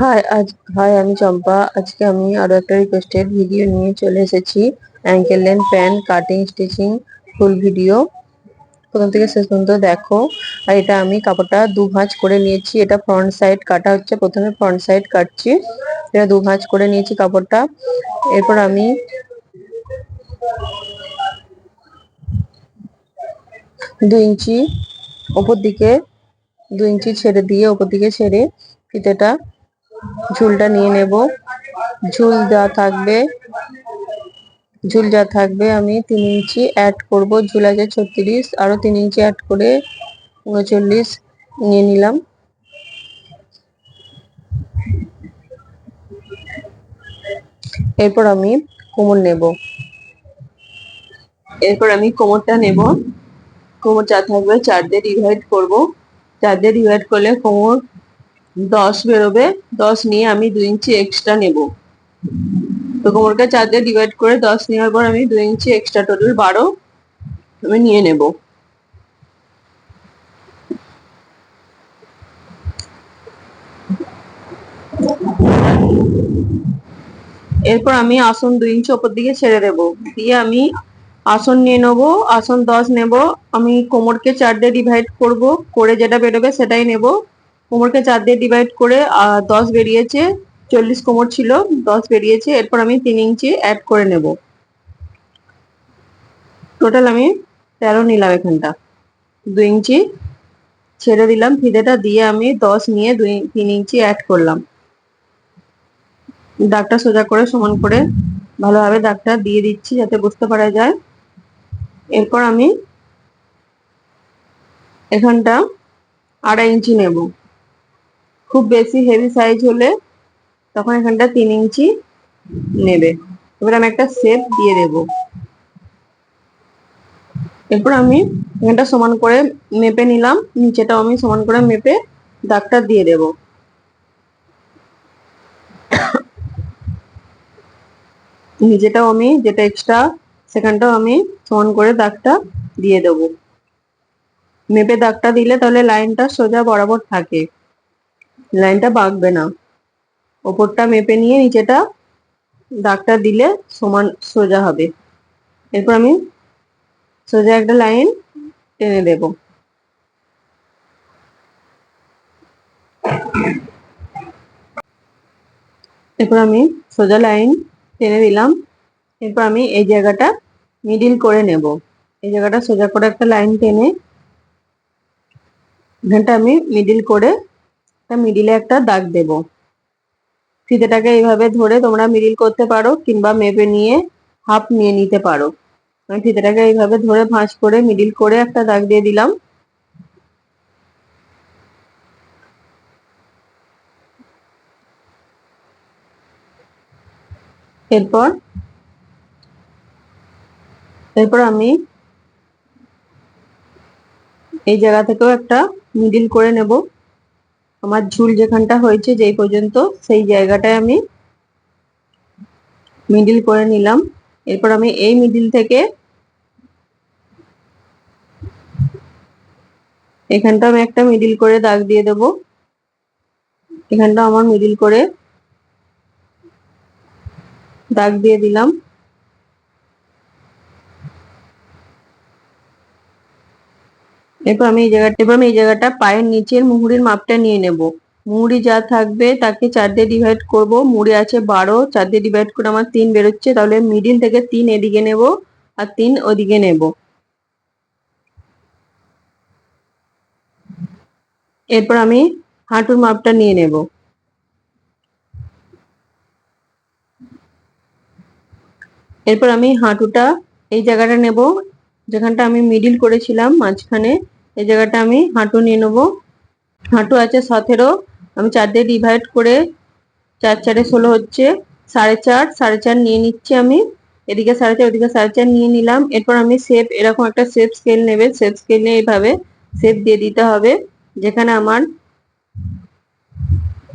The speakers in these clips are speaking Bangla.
হাই আজ হাই আমি চম্পা। আজকে আমি আরও একটা রিকোয়েস্টেড ভিডিও নিয়ে চলে এসেছি। Ankle length pant cutting stitching full video প্রথম থেকে শেষ পর্যন্ত দেখো। আর এটা আমি কাপড়টা দু ভাঁজ করে নিয়েছি। এটা ফ্রন্ট সাইড কাটা হচ্ছে। প্রথমে ফ্রন্ট সাইড কাটছি। এটা দু ভাঁজ করে নিয়েছি কাপড়টা। এরপর আমি দু ইঞ্চি ওপর দিকে, দু ইঞ্চি ছেড়ে দিয়ে ওপর দিকে ছেড়ে ফিতেটা ঝুলটা নিয়ে নেব। ঝুল যা থাকবে, ঝুল যা থাকবে আমি তিন ইঞ্চি অ্যাড করব। ঝুল আছে ছত্রিশ, আরও তিন ইঞ্চি অ্যাড করে উনচল্লিশ নিয়ে নিলাম। এরপর আমি কোমর নেব। এরপর আমি কোমরটা নেব। কোমর যা থাকবে চার দিয়ে ডিভাইড করব। চার দিয়ে ডিভাইড করলে কোমর দশ বেরোবে, দশ নিয়ে আমি দুই ইঞ্চি এক্সট্রা নেব। তো কোমরটা চার দিয়ে ডিভাইড করে দশ নেওয়ার পর আমি দুই ইঞ্চি এক্সট্রা টোটাল বারো আমি নিয়ে নেব। এরপর আমি আসন দুই ইঞ্চি ওপর দিকে ছেড়ে দেব। দিয়ে আমি আসন নিয়ে নেব, আসন দশ নেব, আমি কোমরকে চার দিয়ে ডিভাইড করব, করে যেটা বেরোবে সেটাই নেব। কোমরকে চার দিয়ে ডিভাইড করে দশ বেরিয়েছে, চল্লিশ কোমর ছিল, দশ বেরিয়েছে, এরপর আমি তিন ইঞ্চি অ্যাড করে নেব। টোটাল আমি তেরো নিলাম এখানটা, দু ইঞ্চি ছেড়ে দিলাম, ফিদেটা দিয়ে আমি দশ নিয়ে দুই, তিন ইঞ্চি অ্যাড করলাম। দাগটা সোজা করে, সমান করে ভালোভাবে দাগটা দিয়ে দিচ্ছি যাতে বুঝতে পারা যায়। এরপর আমি এখানটা আড়াই ইঞ্চি নেব। খুব বেশি হেভি সাইজ হলে তখন এখানটা তিন ইঞ্চি নেবে। এবার আমি একটা শেপ দিয়ে দেব। এরপর আমি এখানটা সমান করে মেপে নিলাম। নিচেটাও আমি সমান করে মেপে দাগটা দিয়ে দেব। নিচেটাও আমি যেটা এক্সট্রা সেখানটাও আমি সমান করে দাগটা দিয়ে দেব। মেপে দাগটা দিলে তাহলে লাইনটা সোজা বরাবর থাকে। লাইনটা বাঁকবে না। ওপরটা মেপে নিয়ে নিচেটা দাগটা দিলে সমান সোজা হবে। এরপর আমি সোজা একটা লাইন টেনে দেব। এরপর আমি সোজা লাইন টেনে দিলাম। এরপর আমি এই জায়গাটা মিডিল করে নেব। এই জায়গাটা সোজা করে একটা লাইন টেনে এখানটা আমি মিডিল করে একটা মিডিলে একটা দাগ দেব। ফিতেটাকে এইভাবে ধরে তোমরা মিডিল করতে পারো কিংবা মেপে নিয়ে হাফ নিয়ে নিতে পারো। আমি ফিতেটাকে এইভাবে ধরে ভাঁজ করে মিডিল করে একটা দাগ দিয়ে দিলাম। এরপর এরপর আমি এই জায়গা থেকেও একটা মিডিল করে নেব। আমার ঝুল যেখানটা হয়েছে যেই পর্যন্ত, সেই জায়গাটায় আমি মিডিল করে নিলাম। এরপর আমি এই মিডিল থেকে এখানটা আমি একটা মিডিল করে দাগ দিয়ে দেব। এখানটা আমার মিডিল করে দাগ দিয়ে দিলাম। এরপর আমি এই জায়গাটা এবার আমি এই জায়গাটা পায়ের নিচের মুহুরির মাপটা নিয়ে নেব। মুহুরি যা থাকবে তাকে চার দিয়ে ডিভাইড করব। মুড়ি আছে বারো, চার দিয়ে ডিভাইড করে আমার তিন বেরোচ্ছে, তাহলে মিডিল থেকে তিন এদিকে নেব আর তিন ওদিকে নেব। এরপর আমি হাঁটুর মাপটা নিয়ে নেব। এরপর আমি হাঁটুটা এই জায়গাটা নেব, যেখানটা আমি মিডিল করেছিলাম, মাঝখানে। এই জায়গাটা আমি হাঁটু নিয়ে নেব। হাঁটু আছে সতেরো। আমি চার দিয়ে ডিভাইড করে চার চারে ষোলো হচ্ছে। সাড়ে চার সাড়ে চার নিয়ে নিচ্ছি আমি। এদিকে সাড়ে চার, ওদিকে সাড়ে চার নিয়ে নিলাম। এরপর আমি শেপ এরকম একটা শেপ স্কেল নেবে। শেপ স্কেল নিয়ে এইভাবে শেপ দিয়ে দিতে হবে। যেখানে আমার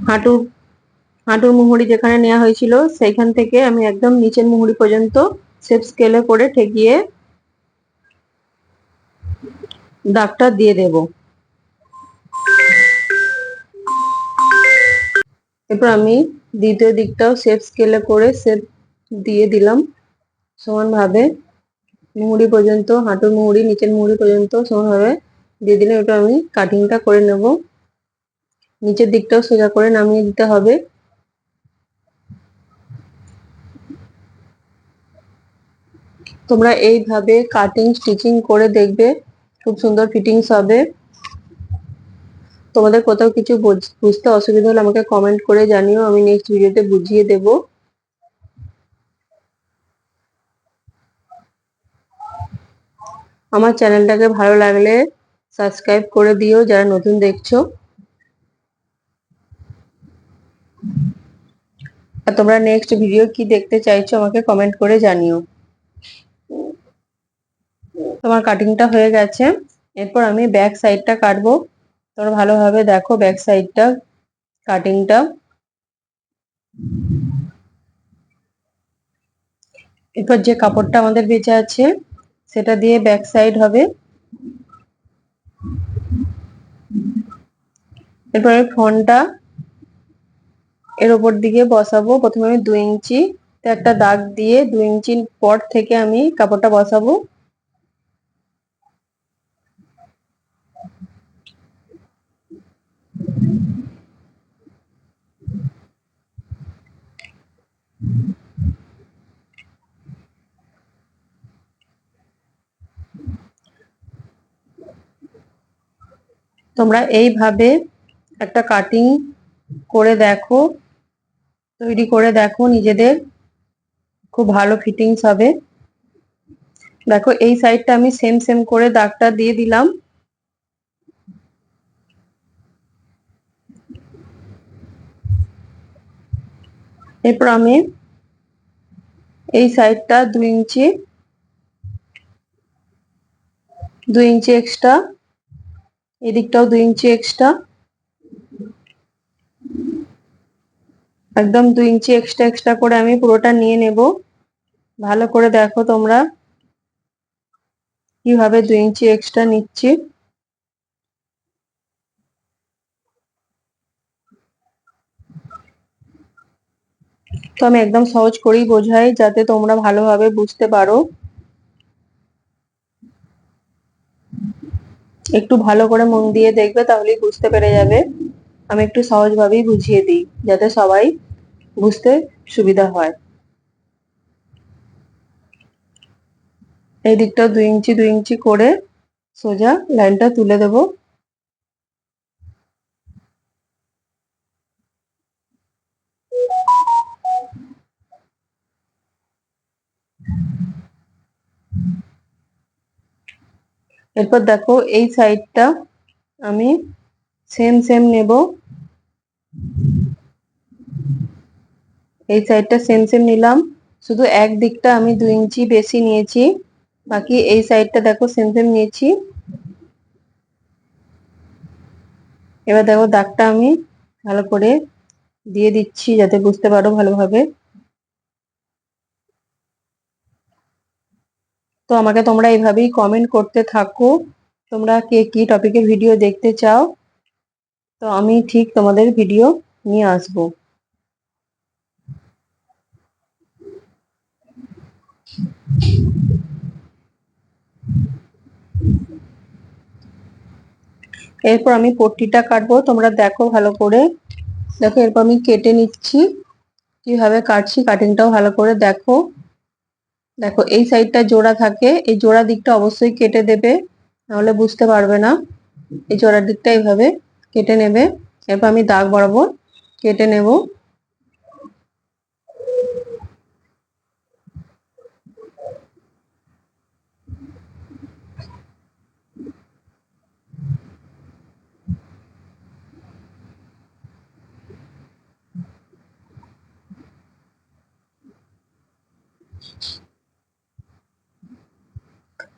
হাঁটু, হাঁটুর মুহুরি যেখানে নেওয়া হয়েছিল, সেইখান থেকে আমি একদম নিচের মুহুরি পর্যন্ত শেপ স্কেলে করে ঠেকিয়ে দাগটা দিয়ে দেব। এরপর আমি দ্বিতীয় দিকটাও সেফ স্কেলে করে সেফ দিয়ে দিলাম। সমানভাবে মুহুরি পর্যন্ত, হাঁটুর মুহুরি, নিচের মুহুরি পর্যন্ত সমানভাবে দিয়ে দিলাম। এটা আমি কাটিংটা করে নেব। নিচের দিকটাও সোজা করে নামিয়ে দিতে হবে। তোমরা এইভাবে কাটিং স্টিচিং করে দেখবে। খুব সুন্দর ফিটিংস হবে। তোমাদের কোথাও কিছু বুঝতে অসুবিধা হলে আমাকে কমেন্ট করে জানিও, আমি নেক্সট ভিডিওতে বুঝিয়ে দেব। আমার চ্যানেলটাকে ভালো লাগলে সাবস্ক্রাইব করে দিও, যারা নতুন দেখছ। আর তোমরা নেক্সট ভিডিও কি দেখতে চাইছো আমাকে কমেন্ট করে জানিও। তোমার কাটিংটা হয়ে গেছে। এরপর আমি ব্যাক সাইডটা কাটবো। তোমরা ভালোভাবে দেখো ব্যাক সাইডটা কাটিংটা এরপর যে কাপড়টা আমাদের বেঁচে আছে, সেটা দিয়ে ব্যাক সাইড হবে। এরপর ফোনটা এর ওপর দিকে বসাবো। প্রথমে আমি দু ইঞ্চি একটা দাগ দিয়ে দু ইঞ্চি পর থেকে আমি কাপড়টা বসাবো। তোমরা এইভাবে একটা কাটিং করে দেখো, তৈরি করে দেখো, নিজেদের খুব ভালো ফিটিংস হবে। দেখো, এই সাইডটা আমি সেম সেম করে দাগটা দিয়ে দিলাম। এরপর আমি এই সাইডটা দুই ইঞ্চি দুই ইঞ্চি এক্সট্রা এদিকটাও দুই ইঞ্চি এক্সট্রা একদম দুই ইঞ্চি এক্সট্রা এক্সট্রা করে আমি পুরোটা নিয়ে নেব। ভালো করে দেখো তোমরা। কীভাবে দুই ইঞ্চি এক্সট্রা নিচ্ছি। তো আমি একদম সহজ করেই বোঝাই যাতে তোমরা ভালোভাবে বুঝতে পারো। একটু ভালো করে মন দিয়ে দেখবে তাহলেই বুঝতে পেরে যাবে। আমি একটু সহজভাবেই বুঝিয়ে দিই যাতে সবাই বুঝতে সুবিধা হয়। এই দিকটা দুই ইঞ্চি দুই ইঞ্চি করে সোজা লাইনটা তুলে দেব। এরপর দেখো এই সাইডটা আমি সেম সেম নেব। এই সাইডটা সেম সেম নিলাম। শুধু এক দিকটা আমি দু ইঞ্চি বেশি নিয়েছি। বাকি এই সাইডটা দেখো সেম সেম নিয়েছি। এবার দেখো দাগটা আমি ভালো করে দিয়ে দিচ্ছি যাতে বুঝতে পারো ভালোভাবে। তো আমাকে তোমরা এইভাবেই কমেন্ট করতে থাকো। তোমরা কে কি টপিকের ভিডিও দেখতে চাও? তো আমি ঠিক তোমাদের ভিডিও নিয়ে আসব। এরপর আমি পট্টিটা কাটবো, তোমরা দেখো ভালো করে। দেখো, এরপর আমি কেটে নিচ্ছি। কীভাবে কাটছি কাটিংটাও ভালো করে দেখো। দেখো, এই সাইডটা জোড়া থাকে, এই জোড়া দিকটা অবশ্যই কেটে দেবে, নাহলে বুঝতে পারবে না। এই জোড়ার দিকটা এইভাবে কেটে নেবে, এরপর আমি দাগ বরাবর কেটে নেব।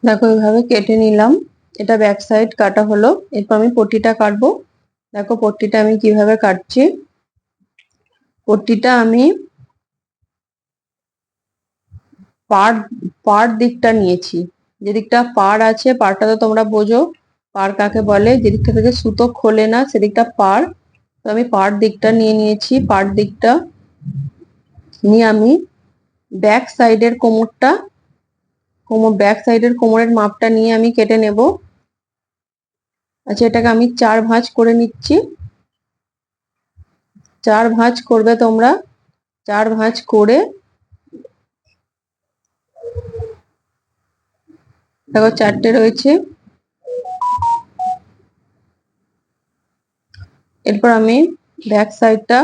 দেখো, এইভাবে কেটে নিলাম। এটা ব্যাক সাইড কাটা হলো। এরপর আমি পট্টিটা কাটবো। দেখো, পট্টিটা আমি কীভাবে কাটছি? পট্টিটা আমি পার পার দিকটা নিয়েছি। যে দিকটা পার আছে পারটা তো তোমরা বোঝো। পার কাকে বলে? যে দিকটা থেকে সুতো খোলে না, সেদিকটা পার তো আমি পার দিকটা নিয়ে নিয়েছি। পার দিকটা নিয়ে আমি ব্যাক সাইডের কোমরটা কোমর ব্যাক সাইডের কোমরের মাপটা নিয়ে আমি কেটে নেব। আচ্ছা এটাকে আমি চার ভাঁজ করে নিচ্ছি। চার ভাঁজ করবে তোমরা। চার ভাঁজ করে দেখো, চারটে রয়েছে। এরপর আমি ব্যাক সাইডটা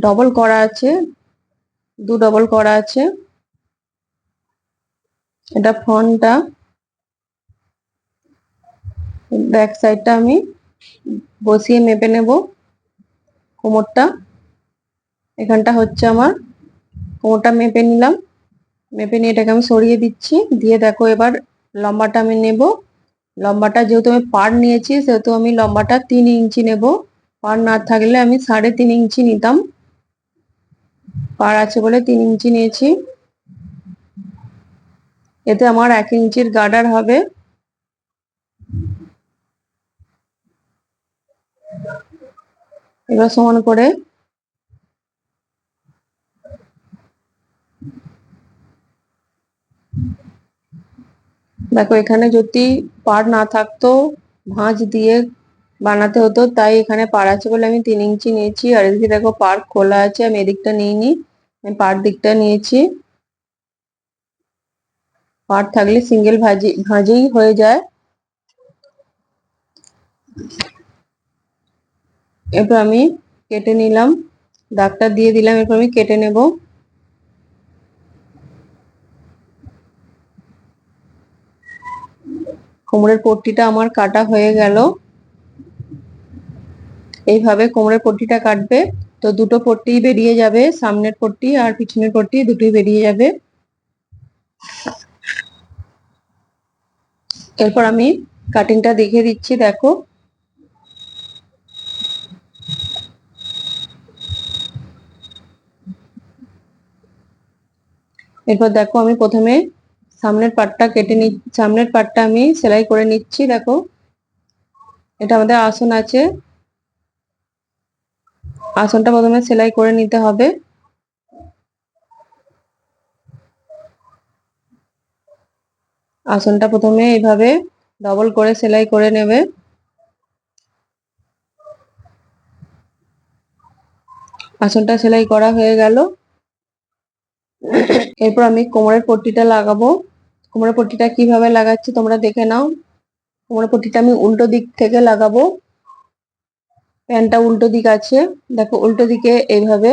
ডবল করা আছে। দু ডবল করা আছে। এটা ফ্রন্টটা ব্যাক সাইডটা আমি বসিয়ে মেপে নেব কোমরটা। এখানটা হচ্ছে আমার, কোমরটা মেপে নিলাম। মেপে নিয়ে এটাকে আমি সরিয়ে দিচ্ছি। দিয়ে দেখো এবার লম্বাটা আমি নেব। লম্বাটা যেহেতু আমি পার নিয়েছি, সেহেতু আমি লম্বাটা তিন ইঞ্চি নেব। পার না থাকলে আমি সাড়ে তিন ইঞ্চি নিতাম। পার আছে বলে তিন ইঞ্চি নিয়েছি। এতে আমার এক ইঞ্চির গার্ডার হবে। এবার সমান করে দেখো, এখানে যদি পার না থাকতো, ভাঁজ দিয়ে বানাতে হতো, তাই এখানে পার আছে বলে আমি তিন ইঞ্চি নিয়েছি। আর এদিকে দেখো পার খোলা আছে, আমি এদিকটা নিইনি, আমি পার দিকটা নিয়েছি। পার থাকলে সিঙ্গেল ভাজি, ভাঁজেই হয়ে যায়। এরপর আমি কেটে নিলাম, দাগটা দিয়ে দিলাম, এরপর আমি কেটে নেব। কোমরের পট্টিটা আমার কাটা হয়ে গেল। এইভাবে কোমরের পট্টিটা কাটবে, তো দুটো পট্টি বেরিয়ে যাবে, সামনের পট্টি আর পিছনের পট্টি দুটোই বেরিয়ে যাবে। এরপর আমি কাটিংটা দেখে দিচ্ছি, দেখো। এরপর দেখো আমি প্রথমে সামনের পাটটা কেটে নি সামনের পাটটা আমি সেলাই করে নিচ্ছি, দেখো। এটা আমাদের আসন আছে। আসনটা প্রথমে সেলাই করে নিতে হবে। আসনটা প্রথমে এইভাবে ডবল করে সেলাই করে নেবে। আসনটা সেলাই করা হয়ে গেল। এরপর আমি কোমরের পট্টিটা লাগাবো। কোমরের পট্টিটা কীভাবে লাগাচ্ছি তোমরা দেখে নাও। কোমরের পট্টিটা আমি উল্টো দিক থেকে লাগাবো। প্যান্টটা উল্টো দিক আছে। দেখো, উল্টো দিকে এইভাবে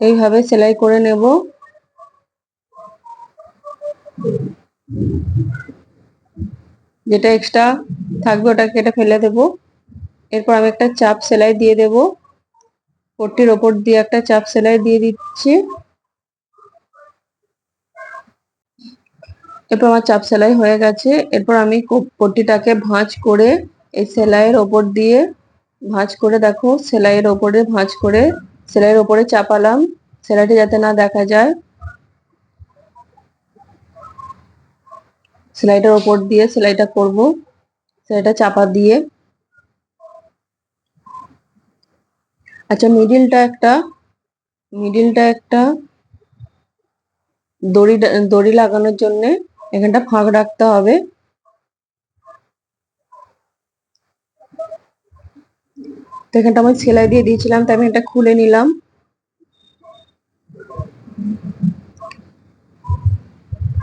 এইভাবে সেলাই করে নেব। যেটা এক্সট্রা থাকবে ওটা কেটে ফেলে দেব। এরপর আমি একটা চাপ সেলাই দিয়ে দেব। পট্টির ওপর দিয়ে একটা চাপ সেলাই দিয়ে দিচ্ছি। এরপর আমার চাপ সেলাই হয়ে গেছে। এরপর আমি পট্টিটাকে ভাঁজ করে এই সেলাইয়ের ওপর দিয়ে ভাঁজ করে দেখো, সেলাইয়ের ওপরে ভাঁজ করে সেলাইয়ের ওপরে চাপালাম, সেলাইটি যাতে না দেখা যায়। সেলাইটার ওপর দিয়ে সেলাইটা করব, সেলাইটা চাপা দিয়ে। আচ্ছা মিডিলটা একটা মিডিলটা একটা দড়ি দড়ি লাগানোর জন্য এখানটা ফাঁক রাখতে হবে। তো এখানটা আমি সেলাই দিয়ে দিয়েছিলাম, তাই আমি এটা খুলে নিলাম।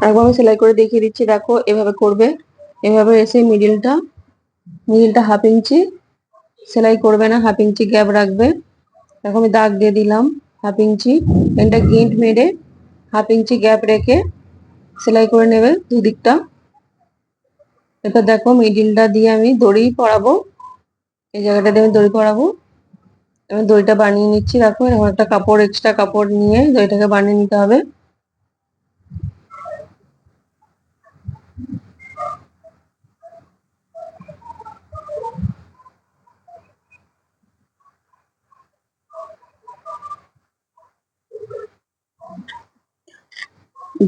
একবার আমি সেলাই করে দেখিয়ে দিচ্ছি, দেখো এভাবে করবে। এভাবে এসে মিডিলটা মিডিলটা হাফ ইঞ্চি সেলাই করবে না হাফ ইঞ্চি গ্যাপ রাখবে। দেখো আমি দাগ দিয়ে দিলাম হাফ ইঞ্চি এটা গিঁট মেরে হাফ ইঞ্চি গ্যাপ রেখে সেলাই করে নেবে দুদিকটা। এরপর দেখো মিডিলটা দিয়ে আমি দড়ি পরাবো। এই জায়গাটা দিয়ে আমি দড়ি পরাবো আমি দড়িটা বানিয়ে নিচ্ছি, দেখো, এরকম একটা কাপড় এক্সট্রা কাপড় নিয়ে দড়িটাকে বানিয়ে নিতে হবে।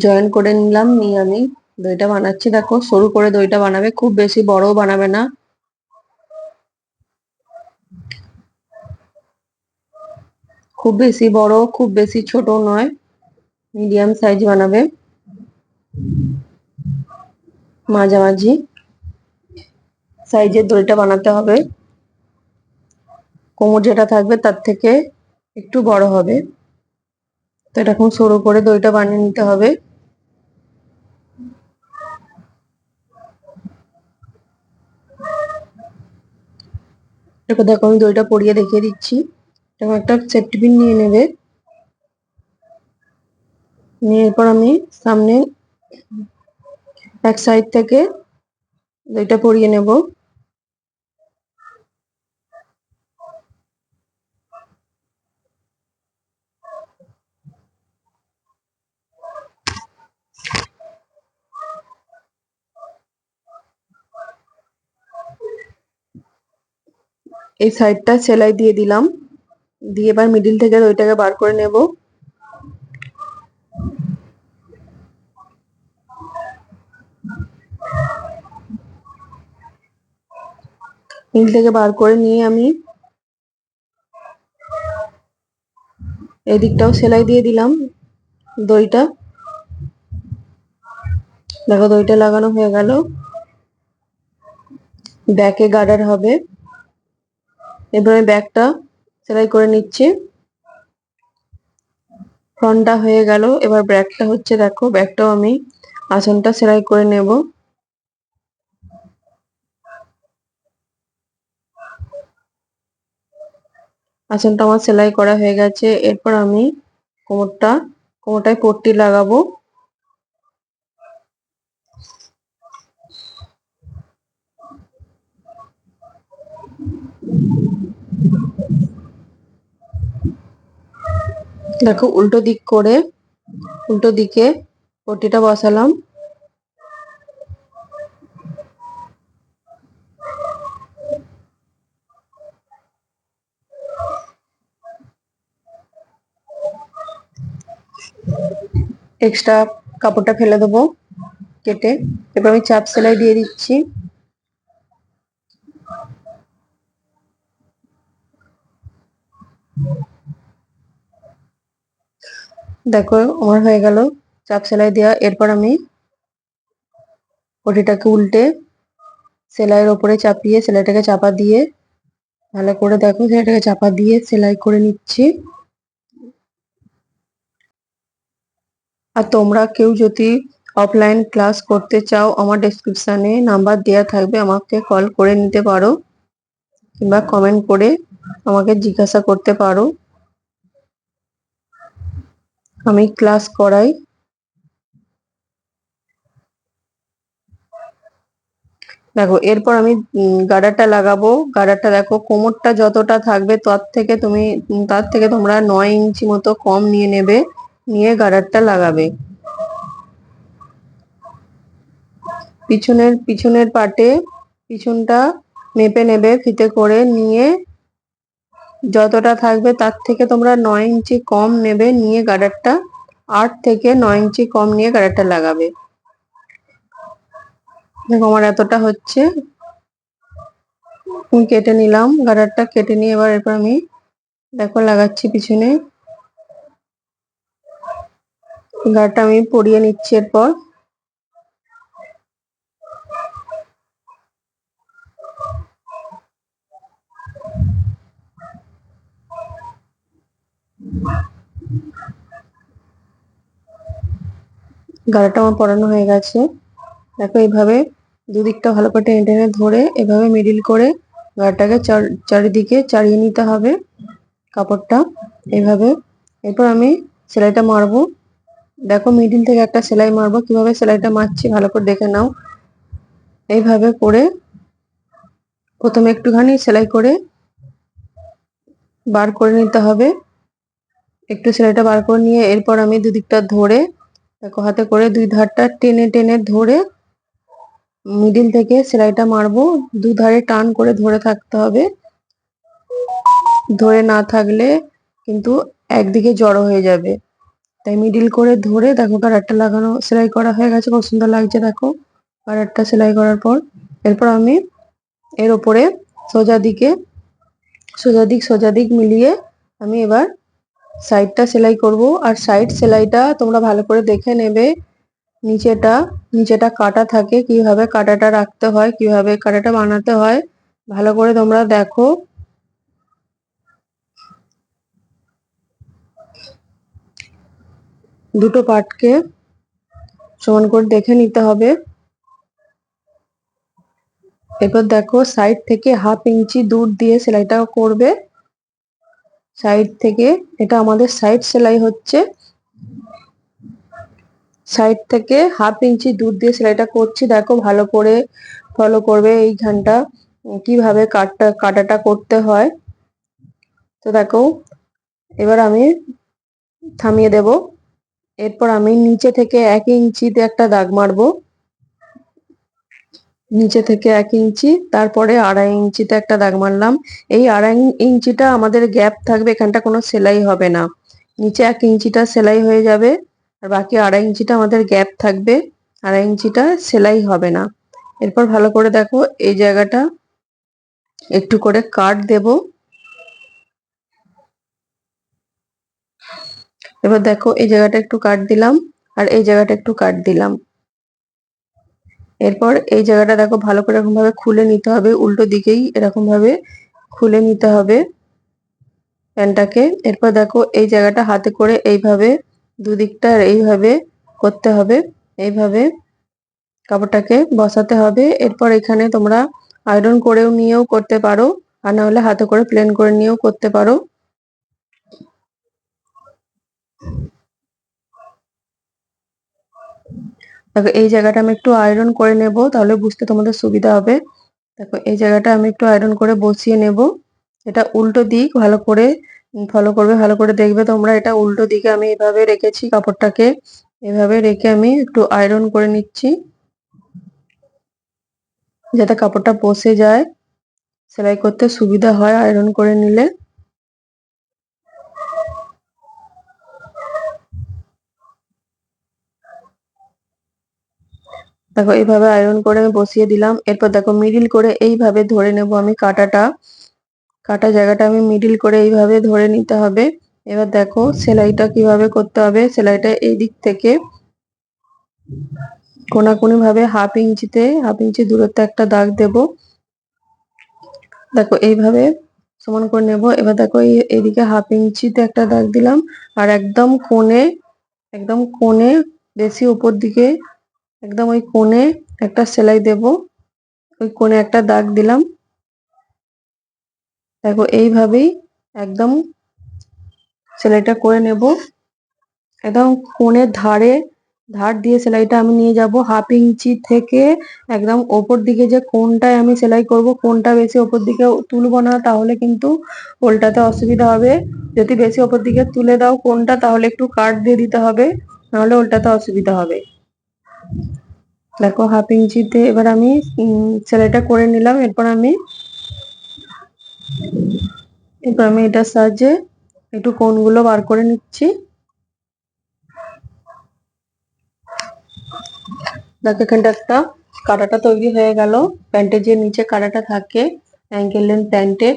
জয়েন করে নিলাম, নিয়ে আমি দইটা বানাচ্ছি। দেখো, সরু করে দইটা বানাবে, খুব বেশি বড়ও বানাবে না। খুব বেশি বড়, খুব বেশি ছোট নয়। মিডিয়াম সাইজ বানাবে। মাঝামাঝি। সাইজের দইটা বানাতে হবে। কোমর যেটা থাকবে তার থেকে একটু বড় হবে। তো এরকম সরু করে দইটা বানিয়ে নিতে হবে। দেখো আমি দইটা পরিয়ে দেখিয়ে দিচ্ছি। এরকম একটা নিয়ে নেবে। নিয়ে এরপর আমি সামনে এক সাইড থেকে দইটা পরিয়ে নেব। এই সাইডটা সেলাই দিয়ে দিলাম। দিয়ে এবার মিডিল থেকে দইটাকে বার করে নেব। মিডিল থেকে বার করে নিয়ে আমি এদিকটাও সেলাই দিয়ে দিলাম দইটা। দেখো দইটা লাগানো হয়ে গেল। ব্যাকে গার্ডার হবে। এবার ব্যাগটা সেলাই করে নিচ্ছি। ফ্রন্টটা হয়ে গেল, এবার ব্যাগটা হচ্ছে দেখো, ব্যাগটাও আমি আসনটা সেলাই করে নেব। আসনটা আমার সেলাই করা হয়ে গেছে, এরপর আমি কোমরটা, কোমরটায় পট্টি লাগাবো। দেখো উল্টো দিক করে, উল্টো দিকে পট্টিটা বসালাম। এক্সট্রা কাপড়টা ফেলে দেবো কেটে। এবার আমি চাপ সেলাই দিয়ে দিচ্ছি। দেখো, আমার হয়ে গেল। চাপ সেলাই দেওয়া এরপর আমি পটিটাকে উল্টে সেলাইয়ের ওপরে চাপিয়ে সেলাইটাকে চাপা দিয়ে, ভালো করে দেখো, সেলাইটাকে চাপা দিয়ে সেলাই করে নিচ্ছি। আর তোমরা কেউ যদি অফলাইন ক্লাস করতে চাও, আমার ডেসক্রিপশানে নাম্বার দেওয়া থাকবে, আমাকে কল করে নিতে পারো কিংবা কমেন্ট করে আমাকে জিজ্ঞাসা করতে পারো। আমি ক্লাস করাই। দেখো, এরপর আমি গার্ডারটা লাগাবো। গার্ডারটা দেখো, কোমরটা যতটা থাকবে তার থেকে তুমি তার থেকে তোমরা নয় ইঞ্চি মতো কম নিয়ে নেবে, নিয়ে গাডারটা লাগাবে। পিছনের পিছনের পাটে পিছনটা মেপে নেবে, ফিতে করে নিয়ে যতটা থাকবে তার থেকে তোমরা নয় ইঞ্চি কম নেবে, নিয়ে গার্ডারটা আট থেকে নয় ইঞ্চি কম নিয়ে গার্ডারটা লাগাবে। দেখো আমার এতটা হচ্ছে। কেটে নিলাম গার্ডারটা কেটে নিয়ে এবার এরপর আমি দেখো লাগাচ্ছি পিছনে। গাটা আমি পরিয়ে নিচ্ছি এরপর। গাড়াটা আমার পরানো হয়ে গেছে। দেখো এইভাবে দুদিকটা ভালো করে টেনে টেনে ধরে এভাবে মিডিল করে গাড়াটাকে চারিদিকে চারিয়ে নিতে হবে কাপড়টা এভাবে। এরপর আমি সেলাইটা মারবো। দেখো মিডিল থেকে একটা সেলাই মারবো। কীভাবে সেলাইটা মারছি ভালো করে দেখে নাও। এইভাবে করে প্রথমে একটুখানি সেলাই করে বার করে নিতে হবে। একটু সেলাইটা বার করে নিয়ে এরপর আমি দুদিকটা ধরে, দেখো হাতে করে দুই ধারটা টেনে টেনে ধরে মিডিল থেকে সেলাইটা মারবো। দু ধারে টান করে ধরে থাকতে হবে। ধরে না থাকলে কিন্তু একদিকে জড়ো হয়ে যাবে। তাই মিডিল করে ধরে দেখো কালারটা লাগানো, সেলাই করা হয়ে গেছে, খুব সুন্দর লাগছে দেখো কালারটা সেলাই করার পর। এরপর আমি এর ওপরে সোজা দিকে, সোজা দিক সোজা দিক মিলিয়ে আমি এবার সাইডটা সেলাই করব, আর সাইড সেলাইটা তোমরা ভালো করে দেখে নেবে। নিচেটা নিচেটা কাটা থাকে, কীভাবে কাটাটা রাখতে হয়, কীভাবে কাটাটা বানাতে হয়, ভালো করে তোমরা দেখো। দুটো পার্টকে সমান করে দেখে নিতে হবে। এরপর দেখো সাইড থেকে হাফ ইঞ্চি দূর দিয়ে সেলাইটা করবে। সাইড থেকে, এটা আমাদের সাইড সেলাই হচ্ছে। সাইড থেকে হাফ ইঞ্চি দূর দিয়ে সেলাইটা করছি। দেখো ভালো করে ফলো করবে এইখানটা, কীভাবে কাটটা, কাটাটা করতে হয়। তো দেখো, এবার আমি থামিয়ে দেব। এরপর আমি নিচে থেকে এক ইঞ্চিতে একটা দাগ মারবো। নিচে থেকে এক ইঞ্চি, তারপরে আড়াই ইঞ্চিতে একটা দাগ মারলাম। এই আড়াই ইঞ্চিটা আমাদের গ্যাপ থাকবে, এখানটা কোনো সেলাই হবে না। নিচে এক ইঞ্চিটা সেলাই হয়ে যাবে, আর বাকি আড়াই ইঞ্চিটা আমাদের গ্যাপ থাকবে, আড়াই ইঞ্চিটা সেলাই হবে না। এরপর ভালো করে দেখো, এই জায়গাটা একটু করে কাট দেব। এবার দেখো, এই জায়গাটা একটু কাট দিলাম, আর এই জায়গাটা একটু কাট দিলাম। এরপর এই জায়গাটা দেখো ভালো করে এরকম ভাবে খুলে নিতে হবে, উল্টো দিকেই এরকম ভাবে খুলে নিতে হবে প্যানটাকে। এরপর দেখো এই জায়গাটা হাতে করে এইভাবে দুদিকটা এইভাবে করতে হবে, এইভাবে কাপড়টাকে বসাতে হবে। এরপর এখানে তোমরা আয়রন করেও নিয়েও করতে পারো, আর না হলে হাতে করে প্লেন করে নিয়েও করতে পারো। দেখো, এই জায়গাটা আমি একটু আয়রন করে নেব, তাহলে বুঝতে তোমাদের সুবিধা হবে। দেখো, এই জায়গাটা আমি একটু আয়রন করে বসিয়ে নেব। এটা উল্টো দিক, ভালো করে ফলো করবে, ভালো করে দেখবে তোমরা। এটা উল্টো দিকে আমি এভাবে রেখেছি কাপড়টাকে। এভাবে রেখে আমি একটু আয়রন করে নিচ্ছি। যাতে কাপড়টা বসে যায়। সেলাই করতে সুবিধা হয় আয়রন করে নিলে। দেখো, এইভাবে আয়রন করে আমি বসিয়ে দিলাম। এরপর দেখো মিডিল করে এইভাবে ধরে নেব আমি কাটাটা। কাটা জায়গাটা আমি মিডিল করে এইভাবে ধরে নিতে হবে। এবার দেখো, সেলাইটা কীভাবে করতে হবে? সেলাইটা এই দিক থেকে কোনাকুনি ভাবে হাফ ইঞ্চিতে হাফ ইঞ্চি দূরত্বে একটা দাগ দেব। দেখো, এইভাবে সমান করে নেব। এবার দেখো এইদিকে হাফ ইঞ্চিতে একটা দাগ দিলাম। আর একদম কোণে একদম কোণে বেশি উপর দিকে একদম ওই কোণে একটা সেলাই দেব। ওই কোণে একটা দাগ দিলাম। দেখো, এইভাবেই একদম সেলাইটা করে নেব। একদম কোণের ধারে, ধার দিয়ে সেলাইটা আমি নিয়ে যাব। হাফ ইঞ্চি থেকে একদম ওপর দিকে যে কোনটায় আমি সেলাই করব কোনটা বেশি ওপর দিকে তুলব না, তাহলে কিন্তু উল্টাতে অসুবিধা হবে। যদি বেশি ওপর দিকে তুলে দাও কোনটা তাহলে একটু কাট দিয়ে দিতে হবে, নাহলে উল্টাতে অসুবিধা হবে। দেখো, হাফ ইঞ্চিতে এবার আমি সেলাইটা করে নিলাম। এরপর আমি এরপর আমি এটার সাহায্যে একটু কোনগুলো বার করে নিচ্ছি। দেখো, এখানটা একটা কাটাটা তৈরি হয়ে গেল। প্যান্টের যে নিচে কাটাটা থাকে অ্যাঙ্কেল লেন্থ প্যান্টের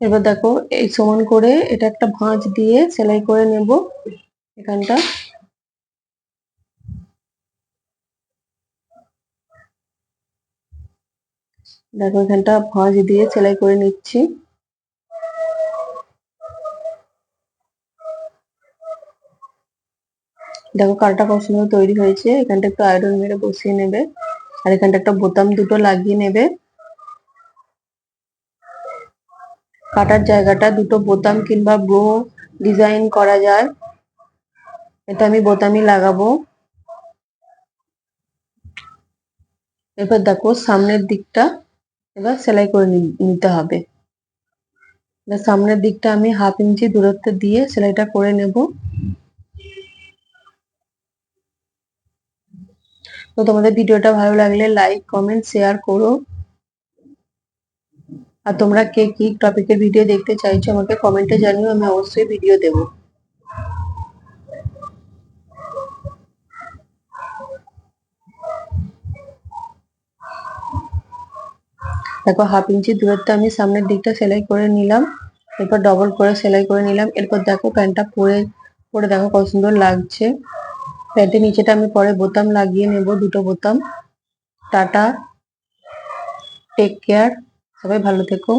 এবার দেখো, এই সমান করে এটা একটা ভাঁজ দিয়ে সেলাই করে নেব এখানটা। দেখো, এখানটা ভাঁজ দিয়ে সেলাই করে নিচ্ছি। দেখো কারটা কত সুন্দর তৈরি হয়েছে। এখানটা একটু আয়রন মেরে বসিয়ে নেবে। আর এখানটা একটা বোতাম দুটো লাগিয়ে নেবে। কাটার জায়গাটা, দুটো বোতাম কিংবা ব্রো ডিজাইন করা যায়। এটা আমি বোতামই লাগাবো। এবার দেখো সামনের দিকটা এবার সেলাই করে নিতে হবে। সামনের দিকটা আমি হাফ ইঞ্চি দূরত্ব দিয়ে সেলাইটা করে নেব। তো তোমাদের ভিডিওটা ভালো লাগলে লাইক, কমেন্ট, শেয়ার করো। আর তোমরা কে কি টপিকের ভিডিও দেখতে চাইছো আমাকে কমেন্টে জানিও, আমি অবশ্যই ভিডিও দেবো। দেখো হাফ ইঞ্চি দূরত্বে আমি সামনের দিকটা সেলাই করে নিলাম, এরপর ডবল করে সেলাই করে নিলাম, এরপর দেখো প্যান্টটা পরে পরে দেখো কত সুন্দর লাগছে। প্যান্টের নিচেটা আমি পরে বোতাম লাগিয়ে নেব, দুটো বোতাম। টাটা টেক কেয়ার সবাই ভালো থেকো।